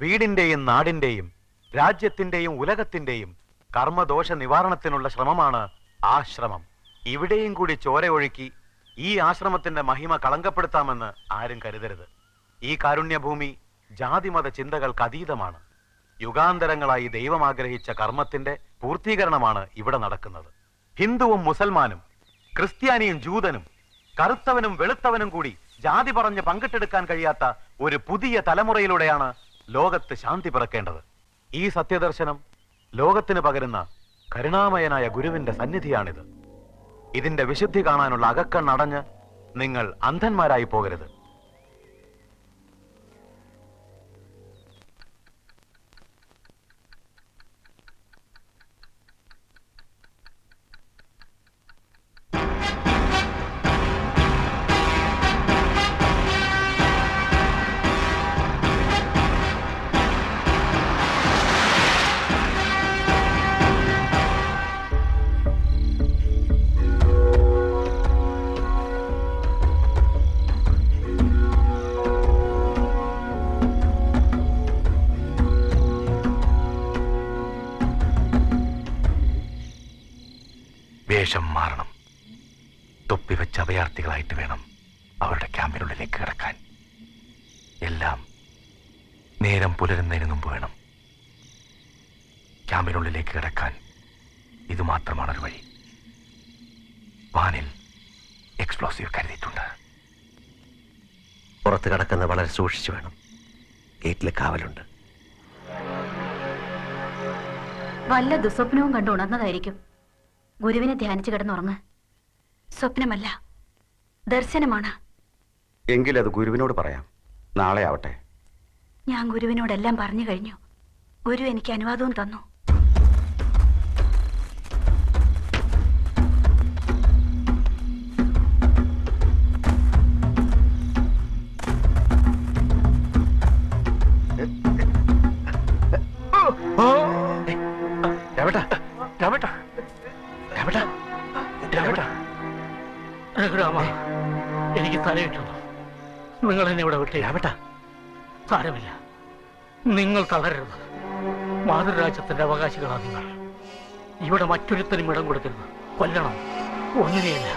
വീടിന്റെയും നാടിന്റെയും രാജ്യത്തിന്റെയും ഉലകത്തിന്റെയും കർമ്മദോഷ നിവാരണത്തിനുള്ള ശ്രമമാണ് ആശ്രമം. ഇവിടെയും കൂടി ചോര ഒഴുക്കി ഈ ആശ്രമത്തിന്റെ മഹിമ കളങ്കപ്പെടുത്താമെന്ന് ആരും കരുതരുത്. ഈ കാരുണ്യഭൂമി ജാതിമത ചിന്തകൾക്ക് അതീതമാണ്. യുഗാന്തരങ്ങളായി ദൈവം ആഗ്രഹിച്ച കർമ്മത്തിന്റെ പൂർത്തീകരണമാണ് ഇവിടെ നടക്കുന്നത്. ഹിന്ദുവും മുസൽമാനും ക്രിസ്ത്യാനിയും ജൂതനും കറുത്തവനും വെളുത്തവനും കൂടി ജാതി പറഞ്ഞ് പങ്കിട്ടെടുക്കാൻ കഴിയാത്ത ഒരു പുതിയ തലമുറയിലൂടെയാണ് ലോകത്ത് ശാന്തി പിറക്കേണ്ടത്. ഈ സത്യദർശനം ലോകത്തിന് പകരുന്ന കരുണാമയനായ ഗുരുവിന്റെ സന്നിധിയാണിത്. ഇതിന്റെ വിശുദ്ധി കാണാനുള്ള അകക്കണ്ണടഞ്ഞ് നിങ്ങൾ അന്ധന്മാരായി പോകരുത്. വേഷം മാറണം. തൊപ്പി വെച്ച അഭയാർത്ഥികളായിട്ട് വേണം അവരുടെ ക്യാമ്പിനുള്ളിലേക്ക് കിടക്കാൻ. എല്ലാം നേരം പുലരുന്നതിന് മുമ്പ് വേണം. ക്യാമ്പിനുള്ളിലേക്ക് കിടക്കാൻ ഇത് മാത്രമാണ് ഒരു വഴി. വാനിൽ എക്സ്പ്ലോസീവ് കരുതിയിട്ടുണ്ട്. പുറത്ത് കിടക്കുന്ന വളരെ സൂക്ഷിച്ചു വേണം. ഗേറ്റിൽ കാവലുണ്ട്. വല്ല ദുസ്വപ്നവും കണ്ടു ഉണർന്നതായിരിക്കും. ഗുരുവിനെ ധ്യാനിച്ചു കിടന്നുറങ്ങ്. സ്വപ്നമല്ല ദർശനമാണ്. എങ്കിലത് ഗുരുവിനോട് പറയാം. നാളെ ആവട്ടെ. ഞാൻ ഗുരുവിനോടെല്ലാം പറഞ്ഞു കഴിഞ്ഞു. ഗുരു എനിക്ക് അനുവാദവും തന്നു. ഇവിടെ വിട്ടേ രാമേട്ടാ സാരമില്ല. നിങ്ങൾ തളരരുത്. മാതൃരാജ്യത്തിന്റെ അവകാശികളാണ് നിങ്ങൾ. ഇവിടെ മറ്റൊരുത്തനും ഇടം കൊടുക്കരുത്. കൊല്ലണം. ഒന്നിനെയല്ല.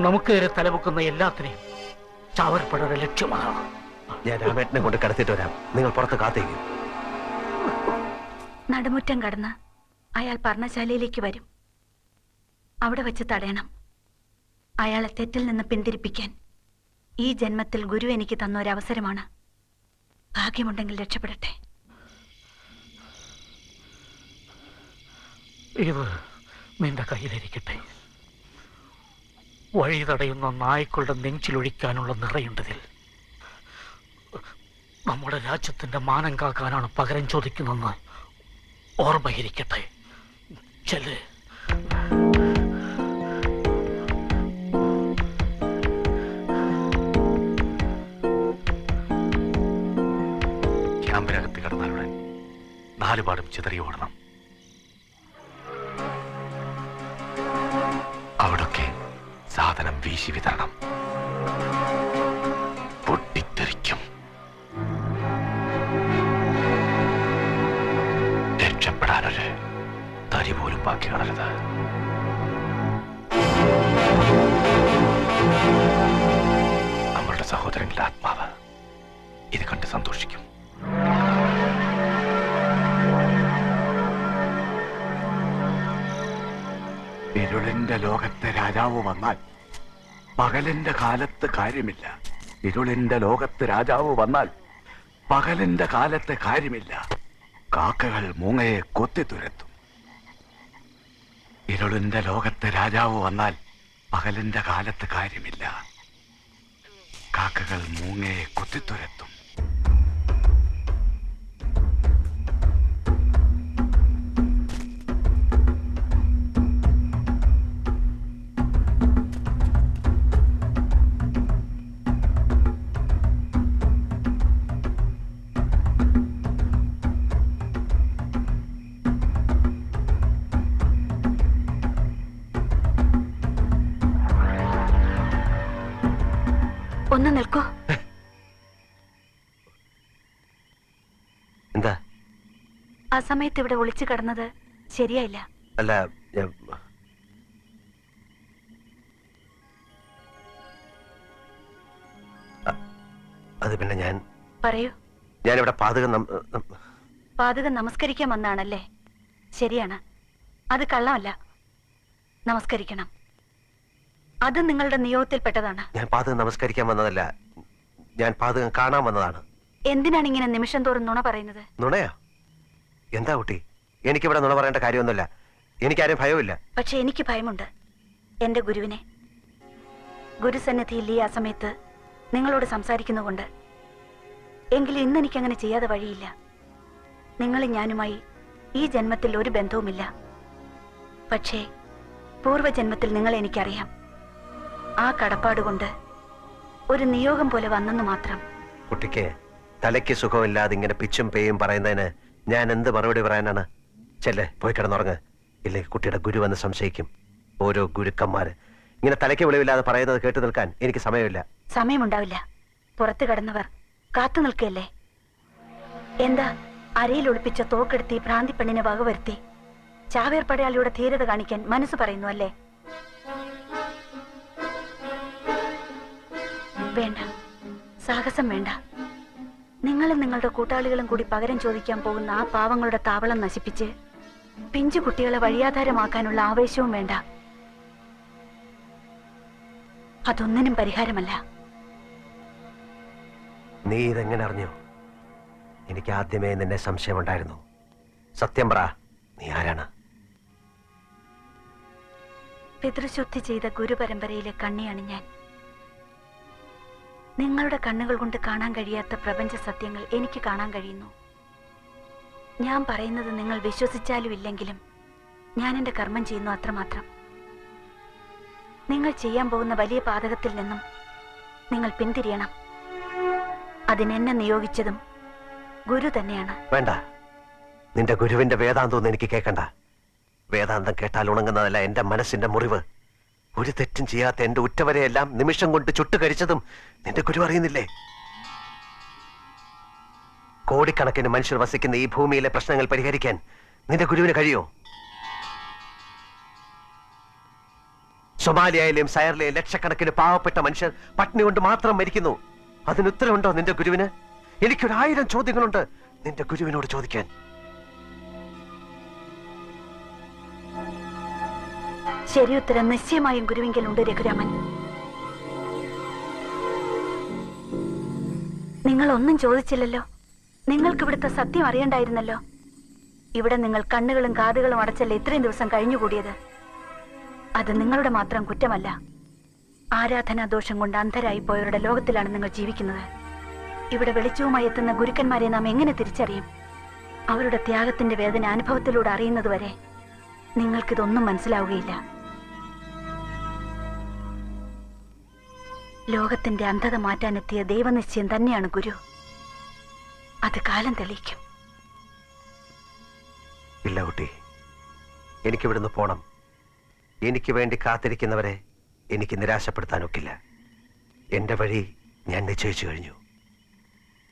നമുക്കേറെ തലവെക്കുന്ന എല്ലാത്തിനെയും ചാവരപ്പെടേണ്ട ലക്ഷ്യമാണ്. ഞാൻ രാമേട്ടനെ കൊണ്ട് കടത്തിട്ട് വരാം. നിങ്ങൾ പുറത്ത് കാത്തേക്കും നടുമുറ്റം കടന്ന് അയാൾ പർണശാലയിലേക്ക് വരും. അവിടെ വെച്ച് തടയണം. അയാളെ തെറ്റിൽ നിന്ന് പിന്തിരിപ്പിക്കാൻ ഈ ജന്മത്തിൽ ഗുരു എനിക്ക് തന്ന ഒരു അവസരമാണ് ഭാഗ്യമുണ്ടെങ്കിൽ രക്ഷപ്പെടട്ടെ. ഇത് നിന്റെ കയ്യിലിരിക്കട്ടെ. വഴി തടയുന്ന നായ്ക്കളുടെ നെഞ്ചിലൊഴിക്കാനുള്ള നിറയുണ്ടതിൽ. നമ്മുടെ രാജ്യത്തിന്റെ മാനം കാക്കാനാണ് പകരം ചോദിക്കുന്നതെന്ന് ഓർമ്മയിരിക്കട്ടെ ചെല്ല്. ക്യാമ്പിനകത്ത് കിടന്നാലുടൻ നാലുപാടും ചിതറി ഓടണം. അവിടൊക്കെ സാധനം വീശി വിതരണം. പൊട്ടിത്തെറിക്കും. രക്ഷപ്പെടാനൊരു തരി പോലും ബാക്കി കളരുത് നമ്മളുടെ സഹോദരങ്ങളുടെ ആത്മാവ് ഇത് കണ്ട് സന്തോഷിക്കും. ഇരുളിന്റെ ലോകത്തെ രാജാവ് വന്നാൽ പകലിന്റെ കാലത്ത് കാര്യമില്ല. ഇരുളിന്റെ ലോകത്ത് രാജാവ് വന്നാൽ പകലിന്റെ കാലത്തെ കാര്യമില്ല. കാക്കകൾ മൂങ്ങയെ കൊത്തിത്തുരത്തും ഇരുളിന്റെ ലോകത്ത് രാജാവ് വന്നാൽ പകലിന്റെ കാലത്ത് കാര്യമില്ല. കാക്കകൾ മൂങ്ങയെ കൊത്തിത്തുരത്തും ഒന്ന് എന്താ? ആ സമയത്ത് ഇവിടെ ഒളിച്ചു കിടന്നത് ശരിയായില്ല. അല്ല അത് പിന്നെ ഞാൻ പറയൂ. ഞാൻ പാതകം നം- നം- പാതകം നമസ്കരിക്കാൻ വന്നാണല്ലേ? ശരിയാണ്. അത് കള്ളമല്ല. നമസ്കരിക്കണം. അത് നിങ്ങളുടെ നിയോഗത്തിൽപ്പെട്ടതാണ്. ഞാൻ പാതകം നമസ്കരിക്കാൻ വന്നതല്ല. ഞാൻ പാതകം കാണാൻ വന്നതാണ്. എന്തിനാണ് ഇങ്ങനെ നിമിഷം തോറും നുണ പറയുന്നത്? നുണയോ? എന്താ കുട്ടി? എനിക്കിവിടെ നുണ പറയേണ്ട കാര്യമൊന്നുമില്ല. എനിക്കാരും ഭയമില്ല പക്ഷെ എനിക്ക് ഭയമുണ്ട്. എന്റെ ഗുരുവിനെ. ഗുരുസന്നിധിയിൽ ഈ ആ സമയത്ത് നിങ്ങളോട് സംസാരിക്കുന്നുകൊണ്ട് എങ്കിലും ഇന്ന് എനിക്കങ്ങനെ ചെയ്യാതെ വഴിയില്ല. നിങ്ങളും ഞാനുമായി ഈ ജന്മത്തിൽ ഒരു ബന്ധവുമില്ല. പക്ഷേ പൂർവജന്മത്തിൽ നിങ്ങളെ എനിക്കറിയാം. ആ കടപ്പാട് കൊണ്ട് ഒരു നിയോഗം പോലെ വന്നെന്ന് മാത്രം. കുട്ടിക്ക് തലയ്ക്ക് സുഖമില്ലാതെ ഇങ്ങനെ പിച്ചും പേയും പറയുന്നതിന് ഞാൻ എന്ത് മറുപടി പറയാനാണ്? ചെല്ലെ പോയി കിടന്നുറങ്ങ്. ഇല്ലെങ്കിൽ കുട്ടിയുടെ ഗുരു വന്ന് സംശയിക്കും. ഓരോ ഗുരുക്കന്മാര്. ഇങ്ങനെ തലയ്ക്ക് വെളിവില്ലാതെ പറയുന്നത് കേട്ടു നിൽക്കാൻ എനിക്ക് സമയമില്ല. സമയമുണ്ടാവില്ല. പുറത്തു കടന്നവർ കാത്തു നിൽക്കല്ലേ എന്താ അരയിൽ ഒളിപ്പിച്ച തോക്കെടുത്തി ഭ്രാന്തി പെണ്ണിനെ വകവരുത്തി ചാവേർപ്പടയാളിയുടെ ധീരത കാണിക്കാൻ മനസ്സ് പറയുന്നു അല്ലേ? വേണ്ട. സാഹസം വേണ്ട. നിങ്ങളും നിങ്ങളുടെ കൂട്ടാളികളും കൂടി പകരം ചോദിക്കാൻ പോകുന്ന ആ പാവങ്ങളുടെ താവളം നശിപ്പിച്ച് പിഞ്ചു കുട്ടികളെ വഴിയാധാരമാക്കാനുള്ള ആവേശവും വേണ്ട. അതൊന്നിനും പരിഹാരമല്ല. നീ ഇതെങ്ങനെ അറിഞ്ഞു? എനിക്ക് ആദ്യമേ നിന്നെ സംശയമുണ്ടായിരുന്നു. സത്യം പറ നീ ആരാണ്? പിതൃശുദ്ധി ചെയ്ത ഗുരുപരമ്പരയിലെ കണ്ണിയാണ് ഞാൻ. നിങ്ങളുടെ കണ്ണുകൾ കൊണ്ട് കാണാൻ കഴിയാത്ത പ്രപഞ്ച സത്യങ്ങൾ എനിക്ക് കാണാൻ കഴിയുന്നു. ഞാൻ പറയുന്നത് നിങ്ങൾ വിശ്വസിച്ചാലും ഇല്ലെങ്കിലും ഞാൻ എന്റെ കർമ്മം ചെയ്യുന്നു അത്രമാത്രം. നിങ്ങൾ ചെയ്യാൻ പോകുന്ന വലിയ പാതകത്തിൽ നിന്നും നിങ്ങൾ പിന്തിരിയണം. അതിനെന്നെ നിയോഗിച്ചതും ഗുരു തന്നെയാണ്. വേണ്ട. നിന്റെ ഗുരുവിന്റെ വേദാന്തം എനിക്ക് കേൾക്കണ്ട. വേദാന്തം കേട്ടാൽ ഉണങ്ങുന്നതല്ല എന്റെ മനസ്സിന്റെ മുറിവ്. ഒരു തെറ്റും ചെയ്യാത്ത എന്റെ ഉറ്റവരെയെല്ലാം നിമിഷം കൊണ്ട് ചുട്ടുകരിച്ചതും നിന്റെ ഗുരു അറിയുന്നില്ലേ? കോടിക്കണക്കിന് മനുഷ്യർ വസിക്കുന്ന ഈ ഭൂമിയിലെ പ്രശ്നങ്ങൾ പരിഹരിക്കാൻ നിന്റെ ഗുരുവിന് കഴിയോ? സൊമാലിയയിലെയും സയറിലെയും ലക്ഷക്കണക്കിന് പാവപ്പെട്ട മനുഷ്യർ പട്ടിണി കൊണ്ട് മാത്രം മരിക്കുന്നു. അതിന് ഉത്തരവുണ്ടോ നിന്റെ ഗുരുവിന്? എനിക്കൊരായിരം ചോദ്യങ്ങളുണ്ട് നിന്റെ ഗുരുവിനോട് ചോദിക്കാൻ. ശരി നിശ്ചയമായും ഗുരുവിങ്കലുണ്ട് രഘുരാമൻ. നിങ്ങൾ ഒന്നും ചോദിച്ചില്ലല്ലോ. നിങ്ങൾക്ക് ഇവിടുത്തെ സത്യം അറിയണ്ടായിരുന്നല്ലോ. ഇവിടെ നിങ്ങൾ കണ്ണുകളും കാതുകളും അടച്ചല്ലേ ഇത്രയും ദിവസം കഴിഞ്ഞുകൂടിയത്? അത് നിങ്ങളുടെ മാത്രം കുറ്റമല്ല. ആരാധനാ ദോഷം കൊണ്ട് അന്ധരായി പോയവരുടെ ലോകത്തിലാണ് നിങ്ങൾ ജീവിക്കുന്നത്. ഇവിടെ വെളിച്ചവുമായി എത്തുന്ന ഗുരുക്കന്മാരെ നാം എങ്ങനെ തിരിച്ചറിയും? അവരുടെ ത്യാഗത്തിന്റെ വേദന അനുഭവത്തിലൂടെ അറിയുന്നതുവരെ നിങ്ങൾക്കിതൊന്നും മനസ്സിലാവുകയില്ല. ലോകത്തിന്റെ അന്ധത മാറ്റാനെത്തിയ ദൈവനിശ്ചയം തന്നെയാണ് ഗുരു. അത് കാലം തെളിയിക്കും. ഇല്ല കുട്ടി. എനിക്കിവിടുന്ന് പോണം. എനിക്ക് വേണ്ടി കാത്തിരിക്കുന്നവരെ എനിക്ക് നിരാശപ്പെടുത്താനൊക്കില്ല. എന്റെ വഴി ഞാൻ നിശ്ചയിച്ചു കഴിഞ്ഞു.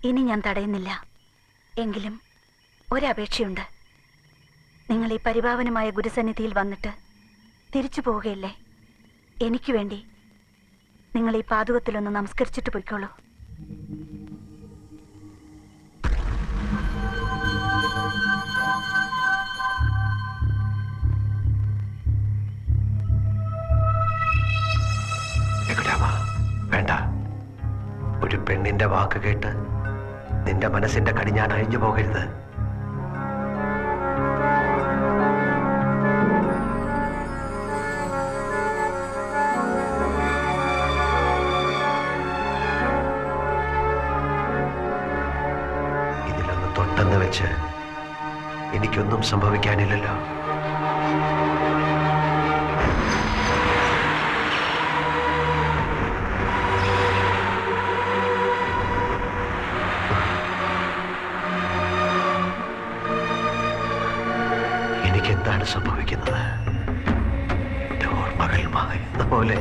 ഇനി ഞാൻ തടയുന്നില്ല. എങ്കിലും ഒരപേക്ഷയുണ്ട്. നിങ്ങൾ ഈ പരിഭാവനമായ ഗുരുസന്നിധിയിൽ വന്നിട്ട് തിരിച്ചു പോവുകയല്ലേ? എനിക്ക് വേണ്ടി നിങ്ങൾ ഈ പാതുകത്തിലൊന്ന് നമസ്കരിച്ചിട്ട് പൊയ്ക്കോളൂ. ഒരു പെണ്ണിന്റെ വാക്ക് കേട്ട് നിന്റെ മനസ്സിന്റെ കടിഞ്ഞാൻ അഴിഞ്ഞു പോകരുത്. തൊട്ടെന്ന് വെച്ച് എനിക്കൊന്നും സംഭവിക്കാനില്ലല്ലോ. എനിക്കെന്താണ് സംഭവിക്കുന്നത്? മകൾ മായുന്ന പോലെ